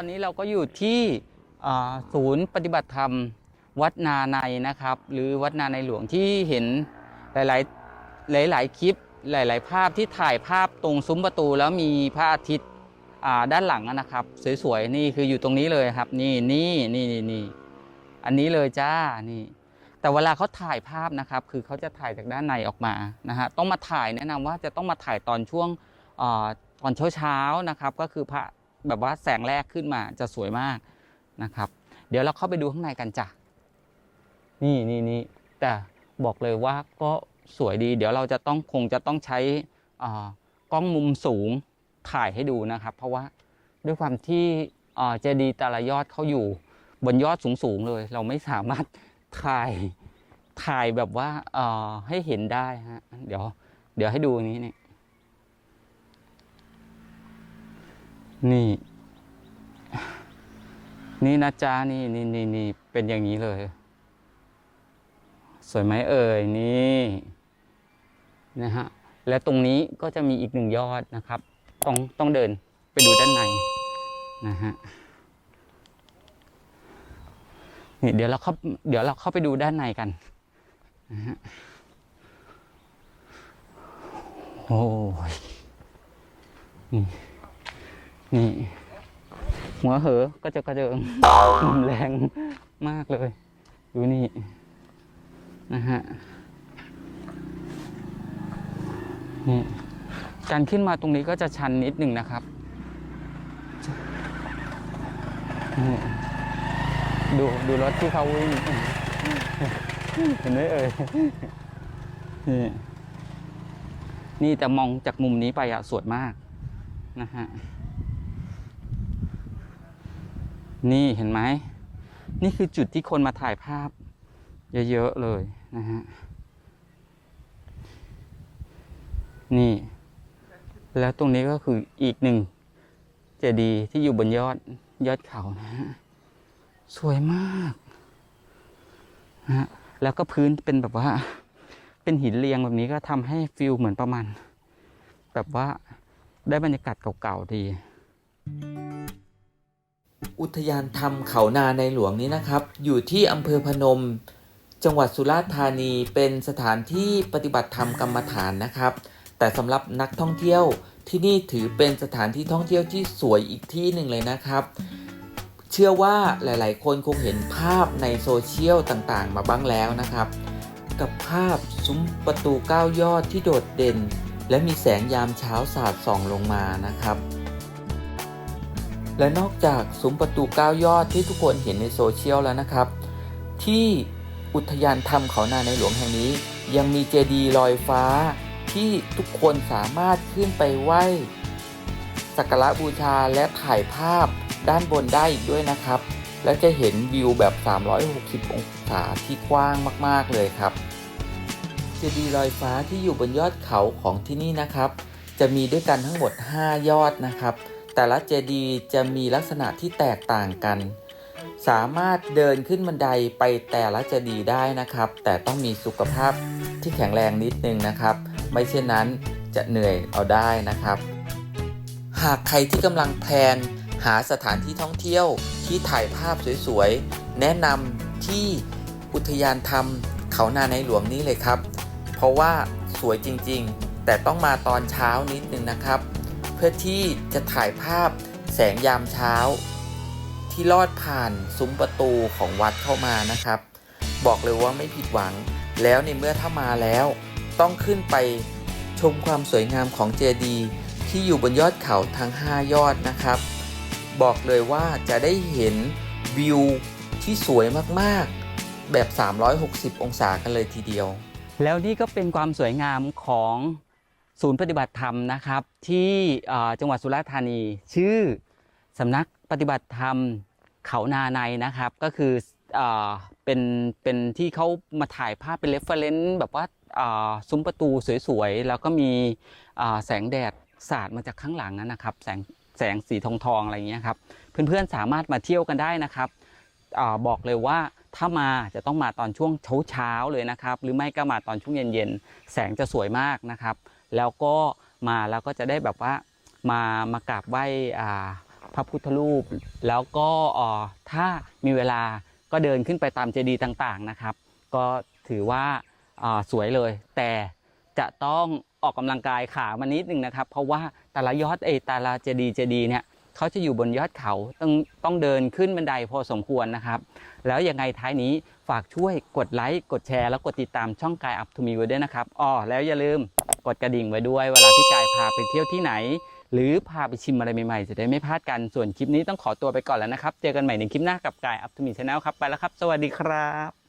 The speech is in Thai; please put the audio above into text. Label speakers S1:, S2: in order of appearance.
S1: อนนี้เราก็อยู่ที่ศูนย์ปฏิบัติธรรมวัดนาในนะครับ หรือวัดนาในหลวงที่เห็นหลาย ๆ หลาย ๆ คลิปหลาย ๆ ภาพที่ถ่ายภาพตรงซุ้มประตูแล้วมีพระอาทิตย์ด้านหลังนะครับ สวย ๆ นี่คืออยู่ตรงนี้เลยครับ นี่นี่นี่นี่นี่อันนี้เลยจ้านี่ แต่เวลาเขาถ่ายภาพนะครับ คือเขาจะถ่ายจากด้านในออกมานะฮะต้องมาถ่ายแนะนำว่าจะต้องมาถ่ายตอนช่วงอตอนเช้าๆนะครับ ก็คือพระ แบบว่าแสงแรกขึ้นมาจะสวยมากนะครับ เดี๋ยวเราเข้าไปดูข้างในกันจ้ะนี่นี่นี่แต่บอกเลยว่าก็สวยดี เดี๋ยวเราจะต้องคงจะต้องใช้กล้องมุมสูงถ่ายให้ดูนะครับ เพราะว่าด้วยความที่เจดีย์แต่ละยอดเขาอยู่บนยอดสูงๆเลย เราไม่สามารถถ่ายถ่ายแบบว่าให้เห็นได้ฮะเดี๋ยวเดี๋ยวให้ดูนี้นี่ นี่ นี่นะจ๊ะนี่นี่นี่นี่เป็นอย่างนี้เลย สวยไหมเอ่ยนี่นะฮะและตรงนี้ก็จะมีอีกหนึ่งยอดนะครับ ต้องต้องเดินไปดูด้านในนะฮะนี่เดี๋ยวเราเข้าเดี๋ยวเราเข้าไปดูด้านในกันนะฮะโอ้ยนี่ นี่ หัวเหอก็จะกระเจิงแรงมากเลย ดูนี่ นะฮะ นี่ การขึ้นมาตรงนี้ก็จะชันนิดหนึ่งนะครับ ดูดูรถที่เขาวิ่งเห็นไหมเอ่ยนี่นี่แต่มองจากมุมนี้ไปอะสวยมากนะฮะ นี่เห็นไหม นี่คือจุดที่คนมาถ่ายภาพ เยอะๆเลยนะฮะ นี่ แล้วตรงนี้ก็คืออีกหนึ่งเจดีย์ที่อยู่บนยอดยอดเขานะฮะ สวยมากนะฮะแล้วก็พื้นเป็นแบบว่า เป็นหินเรียงแบบนี้ก็ทำให้ฟิลเหมือนประมาณ แบบว่าได้บรรยากาศเก่าๆดี
S2: อุทยานธรรมเขานาในหลวงนี้นะครับ อยู่ที่อำเภอพนม จังหวัดสุราษฎร์ธานีเป็นสถานที่ปฏิบัติธรรมกรรมฐานนะครับ แต่สำหรับนักท่องเที่ยวที่นี่ถือเป็นสถานที่ท่องเที่ยวที่สวยอีกที่หนึ่งเลยนะครับ เชื่อว่าหลาย ๆ คนคงเห็นภาพในโซเชียลต่างๆ มาบ้างแล้วนะครับ กับภาพซุ้มประตู 9 ยอดที่โดดเด่น และมีแสงยามเช้าสาดส่องลงมานะครับ และนอกจากซุ้มประตู9ยอดที่ทุกคนเห็นในโซเชียลแล้วนะครับ ที่อุทยานธรรมเขานาในหลวงแห่งนี้ ยังมีเจดีย์ลอยฟ้า ที่ทุกคนสามารถขึ้นไปไหว้สักการะบูชาและถ่ายภาพด้านบนได้อีกด้วยนะครับ และจะเห็นวิวแบบ 360 องศาที่กว้างมาก ๆ เลยครับ เจดีย์ลอยฟ้าที่อยู่บนยอดเขาของที่นี่นะครับ จะมีด้วยกันทั้งหมด 5 ยอดนะครับ แต่ละเจดีย์จะมีลักษณะที่แตกต่างกัน สามารถเดินขึ้นบันไดไปแต่ละเจดีย์ได้นะครับ แต่ต้องมีสุขภาพที่แข็งแรงนิดนึงนะครับ ไม่เช่นนั้นจะเหนื่อยเอาได้นะครับ หากใครที่กำลังแพลนหาสถานที่ท่องเที่ยวที่ถ่ายภาพสวยๆ แนะนำที่อุทยานธรรมเขานาในหลวงนี้เลยครับ เพราะว่าสวยจริงๆ แต่ต้องมาตอนเช้านิดนึงนะครับ พื่อที่จะถ่ายภาพแสงยามเช้า ที่ลอดผ่านซุ้มประตูของวัดเข้ามานะครับ บอกเลยว่าไม่ผิดหวัง แล้วในเมื่อถ้ามาแล้ว ต้องขึ้นไปชมความสวยงามของเจดีย์ที่อยู่บนยอดเขาทั้ง 5 ยอดนะครับ บอกเลยว่าจะได้เห็นวิวที่สวยมากๆ แบบ 360 องศากันเลยทีเดียว
S1: แล้วนี่ก็เป็นความสวยงามของ ศูนย์ปฏิบัติธรรมนะครับ ที่จังหวัดสุราษฎร์ธานี ชื่อสำนักปฏิบัติธรรมเขานาในนะครับ ก็คือเอ่อเป็นเป็นที่เขามาถ่ายภาพเป็นเรฟเฟรนซ์แบบว่าซุ้มประตูสวยๆ แล้วก็มีแสงแดดสาดมาจากข้างหลังนั้นนะครับ แสงแสงสีทองทองๆอะไรอย่างเงี้ยครับ เพื่อนๆสามารถมาเที่ยวกันได้นะครับอบอกเลยว่าถ้ามาจะต้องมาตอนช่วงเช้าๆเลยนะครับ หรือไม่ก็มาตอนช่วงเย็นๆ แสงจะสวยมากนะครับ แล้วก็มาแล้วก็จะได้แบบว่ามามากราบไหว้อ่าพระพุทธรูป แล้วก็อ่ถ้ามีเวลาก็เดินขึ้นไปตามเจดีย์ต่างๆนะครับ ก็ถือว่าอ่าสวยเลย แต่จะต้องออกกำลังกายขามานิดนึงนะครับ เพราะว่าแต่ละยอดเอแต่ละเจดีย์เจดีย์เนี่ยเขาจะอยู่บนยอดเขาต้องต้องเดินขึ้นบันไดพอสมควรนะครับ แล้วยังไงท้ายนี้ฝากช่วยกดไลค์กดแชร์ แล้วกดติดตามช่องกายอัพทูมีไว้ด้วยนะครับอ๋อแล้วอย่าลืม กดกระดิ่งไว้ด้วย เวลาพี่กายพาไปเที่ยวที่ไหน หรือพาไปชิมอะไรใหม่ๆ จะได้ไม่พลาดกันส่วนคลิปนี้ต้องขอตัวไปก่อนแล้วนะครับ เจอกันใหม่ในคลิปหน้ากับกายอัพทูมีชาแนลครับไปแล้วครับ สวัสดีครับ